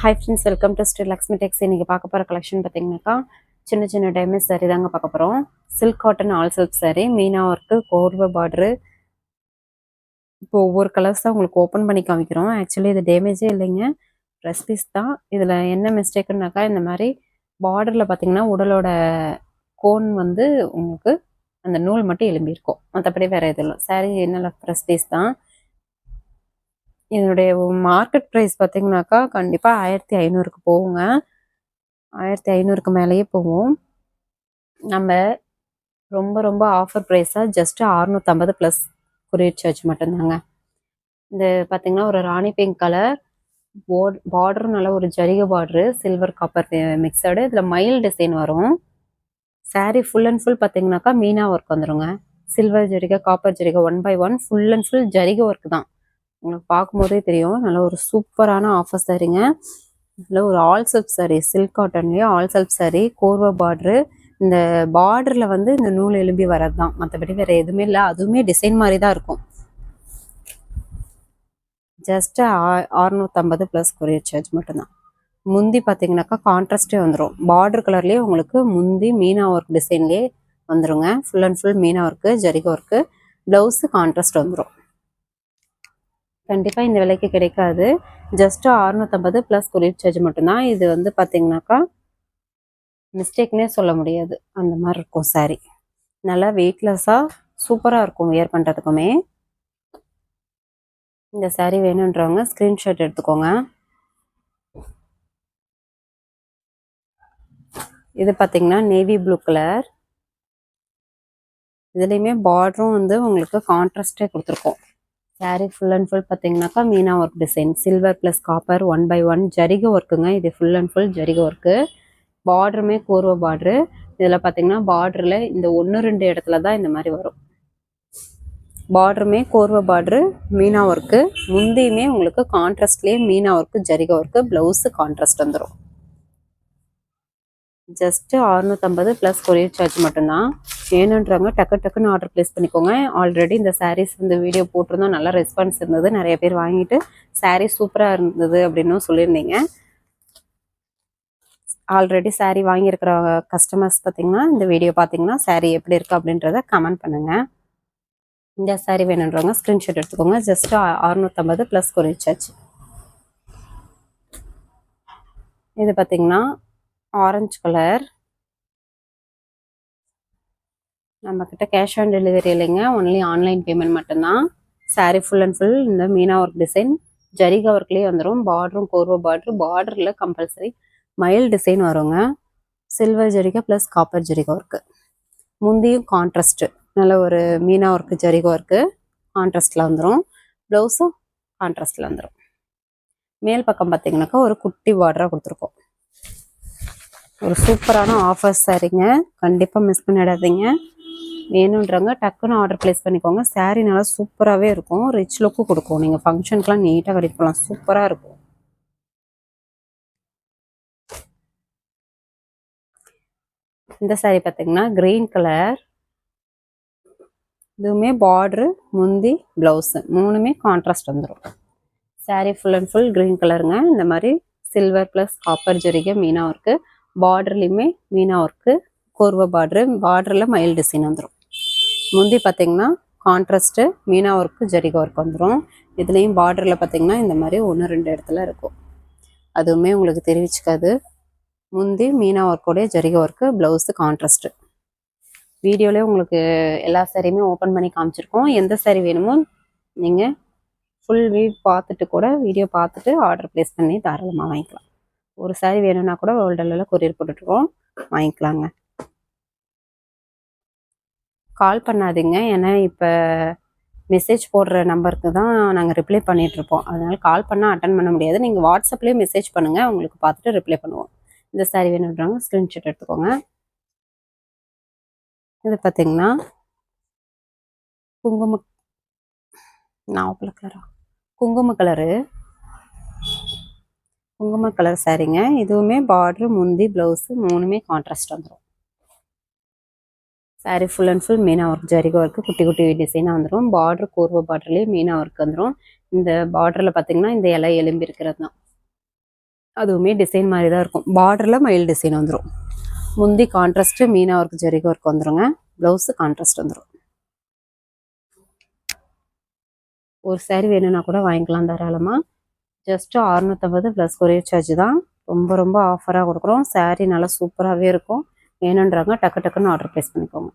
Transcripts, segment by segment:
Hi friends welcome to Sri Lakshmi Tex இன்றைக்கி பார்க்க போகிற கலெக்ஷன் பார்த்தீங்கன்னாக்கா சின்ன சின்ன டேமேஜ் saree தாங்க பார்க்க போகிறோம் silk cotton all silk sari meena work கோர்வை பார்டரு இப்போ ஒவ்வொரு கலர்ஸ் தான் உங்களுக்கு ஓப்பன் பண்ணி காமிக்கிறோம். ஆக்சுவலி இது டேமேஜே இல்லைங்க. ட்ரெஸ் பீஸ் தான். இதில் என்ன மிஸ்டேக்குனாக்கா இந்த மாதிரி பார்டரில் பார்த்தீங்கன்னா உடலோட கோன் வந்து உங்களுக்கு அந்த நூல் மட்டும் எலும்பியிருக்கும் மற்றபடி வேறு எதுவும் இல்லை. Saree ட்ரெஸ் பீஸ் தான்? இதனுடைய மார்க்கெட் ப்ரைஸ் பார்த்தீங்கனாக்கா கண்டிப்பாக ஆயிரத்தி ஐநூறுக்கு போவோங்க ஆயிரத்தி ஐநூறுக்கு மேலேயே போவோம் நம்ம ரொம்ப ரொம்ப ஆஃபர் ப்ரைஸாக ஜஸ்ட்டு அறுநூற்றம்பது ப்ளஸ் கொரியர் சார்ஜ் மட்டும்தாங்க. இந்த பார்த்தீங்கன்னா ஒரு ராணி பிங்க் கலர் போர்ட் பார்டரும் நல்ல ஒரு ஜரிகை பார்டரு சில்வர் காப்பர் மிக்சடு இதில் மயில் டிசைன் வரும். சாரீ ஃபுல் அண்ட் ஃபுல் பார்த்தீங்கன்னாக்கா மீனா ஒர்க் வந்துருங்க. சில்வர் ஜரிகை copper ஜரிகை one by one full and full ஜரிகை work தான். உங்களுக்கு பார்க்கும்போதே தெரியும். நல்ல ஒரு சூப்பரான ஆஃபர் சாரீங்க நல்ல ஒரு ஆல் செல்ஃப் சாரீ சில்க் காட்டன்லேயே ஆல் செல்ஃப் சாரீ கோர்வா பார்டரு இந்த பார்டரில் வந்து இந்த நூல் எலும்பி வர்றது தான் மற்றபடி வேறு எதுவுமே இல்லை. அதுவுமே டிசைன் மாதிரி தான் இருக்கும் ஜஸ்ட்டு அறுநூற்றம்பது ப்ளஸ் கொரியர் சார்ஜ் மட்டும்தான். முந்தி பார்த்தீங்கன்னாக்கா கான்ட்ராஸ்டே வந்துடும் பார்டர் கலர்லேயே உங்களுக்கு முந்தி மீனா ஒர்க் டிசைன்லேயே வந்துடுங்க full and full meena work ஜரிகை work blouse contrast வந்துடும் கண்டிப்பாக இந்த விலைக்கு கிடைக்காது. ஜஸ்ட்டு அறுநூற்றம்பது ப்ளஸ் கொரியர் சார்ஜ் மட்டும்தான். இது வந்து பார்த்தீங்கன்னாக்கா மிஸ்டேக்னே சொல்ல முடியாது. அந்த மாதிரி இருக்கும் saree. நல்லா வெயிட்லெஸ்ஸாக சூப்பராக இருக்கும் வியர் பண்ணுறதுக்குமே இந்த சாரீ வேணுன்றவங்க ஸ்க்ரீன்ஷாட் எடுத்துக்கோங்க. இது பார்த்தீங்கன்னா நேவி ப்ளூ கலர் இதுலேயுமே பார்டரும் வந்து உங்களுக்கு கான்ட்ராஸ்டே கொடுத்துருக்கோம். Saree ஃபுல் அண்ட் ஃபுல் பார்த்தீங்கன்னாக்கா meena work design silver plus copper one by one ஜரிக ஒர்க்குங்க இது ஃபுல் அண்ட் ஃபுல் ஜரிக ஒர்க்கு பார்டருமே கூர்வ பார்டரு இதில் பார்த்தீங்கன்னா பார்டரில் இந்த ஒன்று ரெண்டு இடத்துல தான் இந்த மாதிரி வரும். பார்டருமே கோர்வ பார்டரு மீனா ஒர்க்கு முந்தியுமே உங்களுக்கு கான்ட்ராஸ்ட்லேயே மீனா ஒர்க்கு ஜரிக ஒர்க்கு ப்ளவுஸு கான்ட்ராஸ்ட் வந்துடும் ஜஸ்ட்டு அறுநூற்றம்பது ப்ளஸ் கொரியர் சார்ஜ் மட்டும்தான். வேணுன்றவங்க டக்கு டக்குன்னு ஆர்டர் ப்ளேஸ் பண்ணிக்கோங்க. ஆல்ரெடி இந்த சாரீஸ் இந்த வீடியோ போட்டிருந்தோம். நல்ல ரெஸ்பான்ஸ் இருந்தது. நிறைய பேர் வாங்கிட்டு சாரீ சூப்பராக இருந்தது அப்படின்னும் சொல்லியிருந்தீங்க. ஆல்ரெடி சாரீ வாங்கியிருக்கிற கஸ்டமர்ஸ் பார்த்தீங்கன்னா இந்த வீடியோ பார்த்தீங்கன்னா சாரீ எப்படி இருக்குது அப்படின்றத கமெண்ட் பண்ணுங்கள் இந்த சாரீ வேணுன்றவங்க ஸ்க்ரீன்ஷாட் எடுத்துக்கோங்க. ஜஸ்ட்டு அறுநூற்றம்பது ப்ளஸ் கொரியர் சார்ஜ் இது பார்த்தீங்கன்னா ஆரஞ்சு கலர் நம்மக்கிட்ட கேஷ் ஆன் டெலிவரி இல்லைங்க. ஒன்லி ஆன்லைன் பேமெண்ட் மட்டும்தான். சாரீ ஃபுல் அண்ட் ஃபுல் இந்த மீனா ஒர்க் டிசைன் ஜரிகா ஒர்க்லேயே வந்துடும் பார்டரும் கோர்வா பார்டர் பார்டரில் கம்பல்சரி மயில் டிசைன் வருங்க. சில்வர் ஜரிகா ப்ளஸ் காப்பர் ஜரிகா ஒர்க்கு முந்தியும் கான்ட்ராஸ்ட்டு நல்ல ஒரு மீனா ஒர்க்கு ஜரிகா ஒர்க்கு கான்ட்ராஸ்டில் வந்துடும் ப்ளவுஸும் கான்ட்ராஸ்டில் வந்துடும் மேல் பக்கம் பார்த்தீங்கன்னாக்கா ஒரு குட்டி பார்டராக கொடுத்துருக்கோம். ஒரு சூப்பரான ஆஃபர்ஸ் சாரிங்க கண்டிப்பாக மிஸ் பண்ணிடாதீங்க. வேணுன்றவங்க டக்குன்னு ஆர்டர் ப்ளேஸ் பண்ணிக்கோங்க. சாரீ நல்லா சூப்பராகவே இருக்கும். ரிச் லுக்கும் கொடுக்கும். நீங்கள் ஃபங்க்ஷனுக்குலாம் நீட்டாக கட்டிட்டு போகலாம் சூப்பராக இருக்கும். இந்த சாரீ பார்த்தீங்கன்னா க்ரீன் கலர் இதுவுமே பார்ட்ரு முந்தி ப்ளவுஸு மூணுமே கான்ட்ராஸ்ட் வந்துடும் sari full and full green கலருங்க இந்த மாதிரி சில்வர் ப்ளஸ் காப்பர் ஜரிகை மீனாக இருக்குது பார்டர்லேயுமே மீனா ஒர்க்கு கோர்வை பார்டரு பார்டரில் மயில் டிசைன் வந்துடும் முந்தி பார்த்தீங்கன்னா கான்ட்ராஸ்ட்டு மீனா ஒர்க்கு ஜரிகா ஒர்க் வந்துடும் இதுலேயும் பார்டரில் பார்த்தீங்கன்னா இந்த மாதிரி ஒன்று ரெண்டு இடத்துல இருக்கும். அதுவுமே உங்களுக்கு தெரிவிச்சுக்காது. முந்தி மீனா ஒர்க்கோடைய ஜரிகா ஒர்க்கு ப்ளவுஸு கான்ட்ராஸ்ட்டு வீடியோலேயே உங்களுக்கு எல்லா சாரியுமே ஓப்பன் பண்ணி காமிச்சிருக்கோம். எந்த சேரீ வேணுமோ நீங்கள் ஃபுல் வியூ பார்த்துட்டு கூட வீடியோ பார்த்துட்டு ஆர்டர் ப்ளேஸ் பண்ணி தாராளமாக வாங்கிக்கலாம். ஒரு சாரி வேணும்னா கூட வேர்ல்டில் கொரியர் போட்டுட்ருக்கோம் வாங்கிக்கலாங்க. கால் பண்ணாதீங்க. ஏன்னா இப்போ மெசேஜ் போடுற நம்பருக்கு தான் நாங்கள் ரிப்ளை பண்ணிகிட்ருப்போம் அதனால் கால் பண்ணால் அட்டன் பண்ண முடியாது. நீங்கள் வாட்ஸ்அப்லேயே மெசேஜ் பண்ணுங்கள் உங்களுக்கு பார்த்துட்டு ரிப்ளை பண்ணுவோம். இந்த சாரி வேணுன்றவங்க ஸ்க்ரீன்ஷாட் எடுத்துக்கோங்க. இது பார்த்தீங்கன்னா குங்கும நான் கலரா குங்கும கலரு குங்கும கலர் சாரீங்க இதுவுமே பார்ட்ரு முந்தி ப்ளவுஸு மூணுமே கான்ட்ராஸ்ட் வந்துடும் sari full and full meena work ஜரிகை work குட்டி குட்டி டிசைனாக வந்துடும் பார்டர் கூர்வ பார்டர்லேயே மீனா ஒர்க் வந்துடும் இந்த பார்டரில் பார்த்தீங்கன்னா இந்த இலை எலும்பி இருக்கிறது தான். அதுவுமே டிசைன் மாதிரி தான் இருக்கும். பார்டரில் மயில் டிசைன் வந்துடும் முந்தி கான்ட்ராஸ்ட்டு மீனா ஒர்க் ஜெரிக ஒர்க் வந்துருங்க. ப்ளவுஸு கான்ட்ராஸ்ட் வந்துடும் ஒரு saree வேணும்னா கூட வாங்கிக்கலாம் தாராளமாக ஜஸ்ட்டு அறுநூற்றம்பது ப்ளஸ் கொரியர் சார்ஜ் தான். ரொம்ப ரொம்ப ஆஃபராக கொடுக்குறோம். சாரீ நல்லா சூப்பராகவே இருக்கும். வேணுன்றாங்க டக்கு டக்குன்னு ஆர்டர் ப்ளேஸ் பண்ணிக்கோங்க.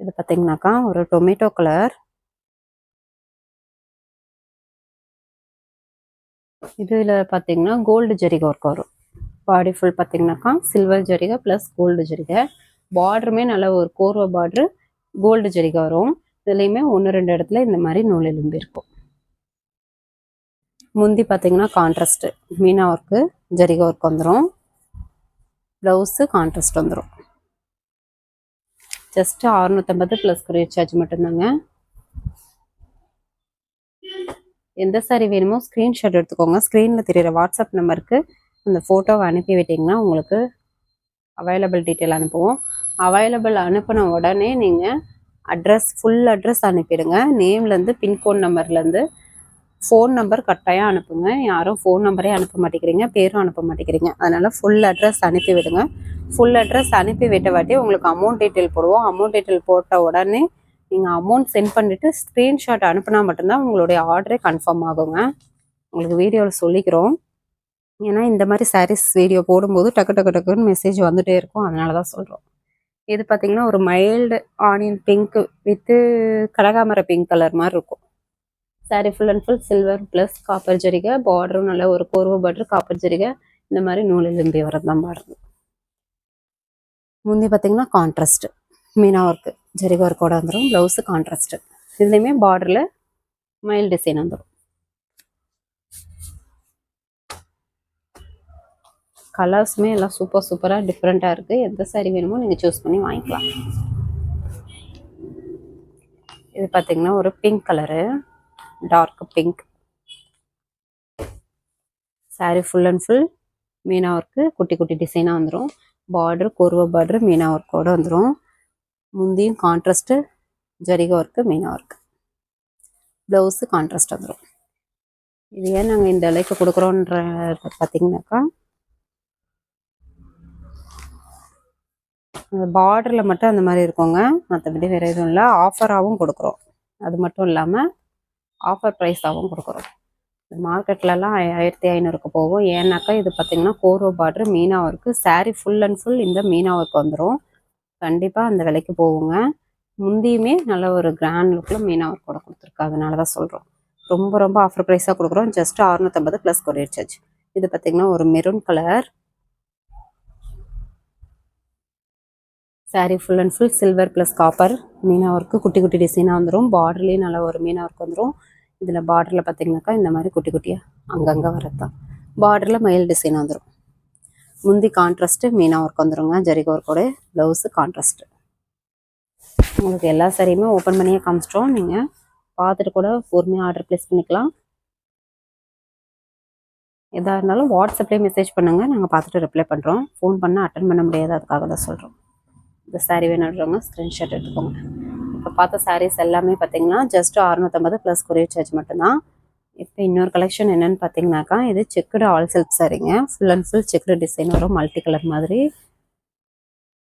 இது பார்த்தீங்கன்னாக்கா ஒரு டொமேட்டோ கலர் இதில் பார்த்தீங்கன்னா கோல்டு ஜரிகை ஒர்க் வரும். பாடி ஃபுல் பார்த்தீங்கன்னாக்கா சில்வர் ஜரிகை ப்ளஸ் கோல்டு ஜரிகை. பார்டருமே நல்ல ஒரு கோர்வை பார்டரு கோல்டு ஜரிகை வரும். இதுலேயுமே ஒன்று ரெண்டு இடத்துல இந்த மாதிரி நூல் எலும்பி இருக்கும். முந்தி பார்த்தீங்கன்னா கான்ட்ராஸ்ட்டு மீனா ஒர்க்கு ஜரிகை ஒர்க் வந்துடும் ப்ளவுஸு கான்ட்ராஸ்ட் வந்துடும் ஜஸ்ட்டு அறுநூற்றம்பது ப்ளஸ் கொரியர் சார்ஜ் மட்டும்தாங்க. எந்த சாரி வேணுமோ ஸ்க்ரீன்ஷாட் எடுத்துக்கோங்க. ஸ்க்ரீனில் தெரியிற வாட்ஸ்அப் நம்பருக்கு அந்த ஃபோட்டோவை அனுப்பி விட்டிங்கன்னா உங்களுக்கு அவைலபிள் டீட்டெயில் அனுப்புவோம். அவைலபிள் அனுப்பின உடனே நீங்கள் அட்ரஸ் ஃபுல் அட்ரஸ் அனுப்பிடுங்க. நேம்லேருந்து பின்கோட் நம்பர்லேருந்து ஃபோன் நம்பர் கட்டாயம் அனுப்புங்க. யாரும் ஃபோன் நம்பரே அனுப்ப மாட்டேங்கிறீங்க. பேரும் அனுப்ப மாட்டேங்கிறீங்க. அதனால் ஃபுல் அட்ரஸ் அனுப்பி விடுங்க. ஃபுல் அட்ரஸ் அனுப்பி விட்ட வாட்டி உங்களுக்கு அமௌண்ட் டீட்டெயில் போடுவோம். அமௌண்ட் டீட்டெயில் போட்ட உடனே நீங்கள் அமௌண்ட் சென்ட் பண்ணிவிட்டு ஸ்க்ரீன்ஷாட் அனுப்புனா மட்டும்தான் உங்களுடைய ஆர்டரே கன்ஃபார்ம் ஆகுங்க. உங்களுக்கு வீடியோவில் சொல்லிக்கிறோம். ஏன்னா இந்த மாதிரி சாரீஸ் வீடியோ போடும்போது டக்கு டக்கு டக்குன்னு மெசேஜ் வந்துகிட்டே இருக்கும். அதனால தான் சொல்கிறோம் இது பார்த்தீங்கன்னா ஒரு மைல்டு ஆனியன் பிங்க்கு வித்து கனகாமர பிங்க் கலர் மாதிரி இருக்கும். Sari full and full silver plus copper ஜரிகை பார்டரும் நல்ல ஒரு கோர்வை பார்டர் காப்பர் ஜரிகை இந்த மாதிரி நூல் எலும்பி வரது தான் பாடுறது முந்தி பார்த்தீங்கன்னா கான்ட்ராஸ்ட் மீனா ஒர்க்கு ஜரிகை ஒர்க்கோட வந்துடும் ப்ளவுஸு கான்ட்ராஸ்ட்டு இதுலேயுமே பார்டரில் மயில் டிசைன் வந்துடும் கலர்ஸுமே எல்லாம் சூப்பர் சூப்பராக டிஃப்ரெண்ட்டாக இருக்குது எந்த சாரி வேணுமோ நீங்கள் சூஸ் பண்ணி வாங்கிக்கலாம். இது பார்த்தீங்கன்னா ஒரு pink colour dark pink sari full and full meena work குட்டி குட்டி டிசைனாக வந்துடும் பார்டர் கொருவ பார்டர் மீனா ஒர்க்கோடு வந்துடும் முந்தியும் contrast ஜரிக work meena work blouse contrast வந்துடும் இது ஏன் நாங்கள் இந்த அளவுக்கு கொடுக்குறோன்ற பார்த்தீங்கன்னாக்கா பார்டரில் மட்டும் அந்த மாதிரி இருக்கோங்க. மற்றபடி வேறு எதுவும் இல்லை. ஆஃபராகவும் கொடுக்குறோம். அது மட்டும் இல்லாமல் ஆஃபர் ப்ரைஸாகவும் கொடுக்குறோம். மார்க்கெட்லலாம் ஆயிரத்தி ஐநூறுக்கு போகும். ஏன்னாக்கா இது பார்த்திங்கன்னா Koro border meena work. Sari full and full இந்த மீனா ஒர்க் வந்துடும் கண்டிப்பாக அந்த விலைக்கு போகுங்க. முந்தியுமே நல்ல ஒரு கிராண்ட் லுக்கில் மீனா ஒர்க்கோட கொடுத்துருக்கு. அதனால தான் சொல்கிறோம் ரொம்ப ரொம்ப ஆஃபர் ப்ரைஸாக கொடுக்குறோம். ஜஸ்ட் அறுநூத்தம்பது ப்ளஸ் கொரியர் சார்ஜ் இது பார்த்திங்கன்னா ஒரு maroon colour sari full and full silver plus copper meena work குட்டி குட்டி டிசைனாக வந்துடும் பார்டர்லேயும் நல்ல ஒரு மீனா ஒர்க் வந்துடும் இதில் பார்டரில் பார்த்தீங்கன்னாக்கா இந்த மாதிரி குட்டி குட்டியாக அங்கங்கே வரது தான் பார்டரில் மயில் டிசைன் வந்துடும் முந்தி கான்ட்ராஸ்ட்டு மீனாக ஒர்க் வந்துடுங்க ஜரிக ஒர்க்கோட ப்ளவுஸு கான்ட்ராஸ்ட்டு உங்களுக்கு எல்லா சரியுமே ஓப்பன் பண்ணியே காமிச்சிட்டோம். நீங்கள் பார்த்துட்டு கூட பொறுமையாக ஆர்டர் ப்ளேஸ் பண்ணிக்கலாம். எதாக இருந்தாலும் வாட்ஸ்அப்லேயே மெசேஜ் பண்ணுங்கள் நாங்கள் பார்த்துட்டு ரிப்ளை பண்ணுறோம் ஃபோன் பண்ணால் அட்டன் பண்ண முடியாது. அதுக்காக தான் சொல்கிறோம் இந்த சாரீ வேணுன்றவங்க ஸ்க்ரீன்ஷாட் எடுத்துக்கோங்க. இப்போ பார்த்த சாரீஸ் எல்லாமே பார்த்தீங்கன்னா ஜஸ்ட் அறுநூத்தம்பது ப்ளஸ் கொரியர் சார்ஜ் மட்டும்தான். இப்போ இன்னொரு கலெக்ஷன் என்னென்னு பார்த்தீங்கன்னாக்கா இது checked all silk சாரீங்க full and full checked design வரும் மல்டி கலர் மாதிரி.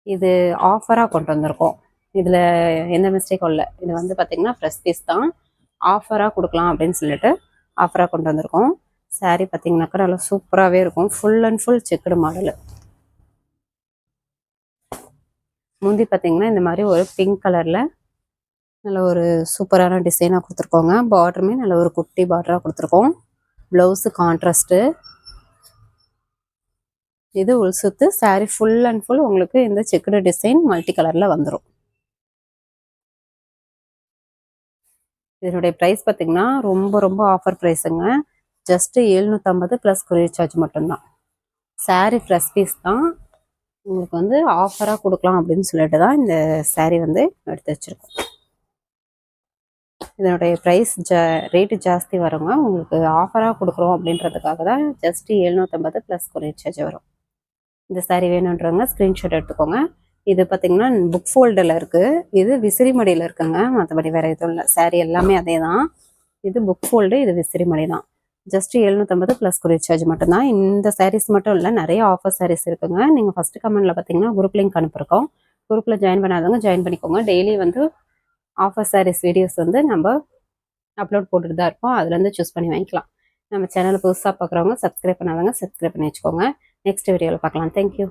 இது ஆஃபராக கொண்டு வந்திருக்கோம். இதில் எந்த மிஸ்டேக்கும் இல்லை. இது வந்து பார்த்திங்கன்னா ஃப்ரெஷ் பீஸ் தான். ஆஃபராக கொடுக்கலாம் அப்படின்னு சொல்லிட்டு ஆஃபராக கொண்டு வந்திருக்கோம். சாரீ பார்த்தீங்கன்னாக்கா நல்லா சூப்பராகவே இருக்கும். Full and full checked model முந்தி பார்த்தீங்கன்னா இந்த மாதிரி ஒரு பிங்க் கலரில் நல்ல ஒரு சூப்பரான டிசைனாக கொடுத்துருக்கோங்க. பார்டருமே நல்ல ஒரு குட்டி பார்டராக கொடுத்துருக்கோம். ப்ளவுஸு கான்ட்ராஸ்ட்டு இது உள் சுத்து சாரீ ஃபுல் அண்ட் ஃபுல் உங்களுக்கு இந்த செக்குடு டிசைன் மல்டி கலரில் வந்துடும் இதனுடைய ப்ரைஸ் பார்த்திங்கன்னா ரொம்ப ரொம்ப ஆஃபர் ப்ரைஸுங்க ஜஸ்ட்டு எழுநூற்றம்பது ப்ளஸ் கொரியர் சார்ஜ் மட்டும்தான். சாரீ ஃப்ரெஷ் பீஸ் தான். உங்களுக்கு வந்து ஆஃபராக கொடுக்கலாம் அப்படின்னு சொல்லிட்டு தான் இந்த சாரீ வந்து எடுத்து வச்சுருக்கோம். இதனுடைய ப்ரைஸ் ஜா ரேட்டு ஜாஸ்தி வருங்க உங்களுக்கு ஆஃபராக கொடுக்குறோம் அப்படின்றதுக்காக தான் ஜஸ்ட்டு எழுநூற்றம்பது ப்ளஸ் கொரியர் சார்ஜ் வரும். இந்த சாரீ வேணுன்றவங்க ஸ்க்ரீன்ஷாட் எடுத்துக்கோங்க. இது பார்த்தீங்கன்னா புக் ஃபோல்டில் இருக்குது இது விசிறிமடியில் இருக்குங்க. மற்றபடி வேறு எதுவும் இல்லை. சாரீ எல்லாமே அதே தான். இது புக் ஃபோல்டு இது விசிறிமடி தான். ஜஸ்ட் எழுநூற்றம்பது ப்ளஸ் கொரியர் சார்ஜ் மட்டும்தான். இந்த சாரீஸ் மட்டும் இல்லை நிறைய ஆஃபர் சாரீஸ் இருக்குங்க. நீங்கள் ஃபஸ்ட்டு கமெண்ட்டில் பார்த்தீங்கன்னா குரூப் லிங்க் அனுப்பியிருக்கோம் குரூப்பில் ஜாயின் பண்ணாதவங்க ஜாயின் பண்ணிக்கோங்க. டெய்லி வந்து ஆஃபர் சாரீஸ் வீடியோஸ் வந்து நம்ம அப்லோட் போட்டுட்டு தான் இருப்போம். அதுலேருந்து சூஸ் பண்ணி வாங்கிக்கலாம். நம்ம சேனலை புதுசாக பார்க்குறவங்க சப்ஸ்கிரைப் பண்ணாதவங்க சப்ஸ்கிரைப் பண்ணி வச்சுக்கோங்க. நெக்ஸ்ட் வீடியோவில் பார்க்கலாம். தேங்க்யூ